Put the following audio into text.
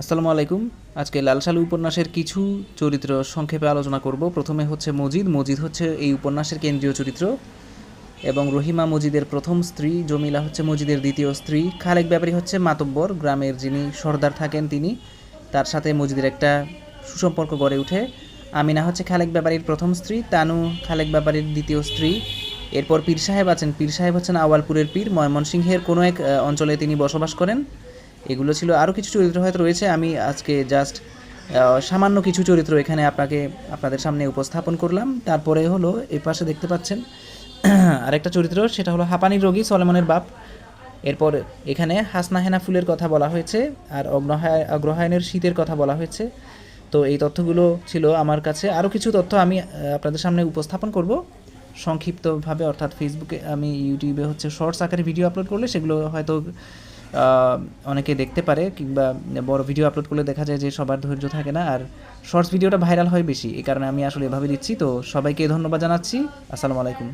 আসসালামু আলাইকুম। আজকে লালসালু উপন্যাসের কিছু চরিত্র সংক্ষেপে আলোচনা করব। প্রথমে হচ্ছে মজিদ। মজিদ হচ্ছে এই উপন্যাসের কেন্দ্রীয় চরিত্র এবং রহিমা মজিদের প্রথম স্ত্রী, জমিলা হচ্ছে মজিদের দ্বিতীয় স্ত্রী, খালেক ব্যাপারী হচ্ছে মাতব্বর। গ্রামের যিনি সর্দার থাকেন তিনি, তার সাথে মজিদের একটা সুসম্পর্ক গড়ে ওঠে। আমিনা হচ্ছে খালেক ব্যাপারীর প্রথম স্ত্রী, তানু খালেক ব্যাপারীর দ্বিতীয় স্ত্রী। এরপর পীর সাহেব আছেন। পীর সাহেব হচ্ছেন আওয়ালপুরের পীর। ময়মনসিংহের কোনো এক অঞ্চলে তিনি বসবাস করেন। এগুলো ছিল। আরও কিছু চরিত্র হয়তো রয়েছে। আমি আজকে জাস্ট সামান্য কিছু চরিত্র এখানে আপনাকে, আপনাদের সামনে উপস্থাপন করলাম। তারপরে হলো এই পাশে দেখতে পাচ্ছেন, আরেকটা চরিত্র, সেটা হলো হাঁপানির রোগী সলেমনের বাপ। এরপর এখানে হাসনা হেনা ফুলের কথা বলা হয়েছে, আর অগ্রহায়, অগ্রহায়ণের শীতের কথা বলা হয়েছে। তো এই তথ্যগুলো ছিল আমার কাছে। আরও কিছু তথ্য আমি আপনাদের সামনে উপস্থাপন করব। সংক্ষিপ্তভাবে, অর্থাৎ ফেসবুকে আমি ইউটিউবে হচ্ছে শর্টস আকারে ভিডিও আপলোড করলে সেগুলো হয়তো অনেকে দেখতে পারে কিংবা বড় ভিডিও আপলোড করলে দেখা যায় যে সবার ধৈর্য থাকে না। আর শর্টস ভিডিওটা ভাইরাল হয় বেশি, এই কারণে আমি আসলে এভাবে দিচ্ছি। তো সবাইকে ধন্যবাদ জানাচ্ছি। আসসালামু আলাইকুম।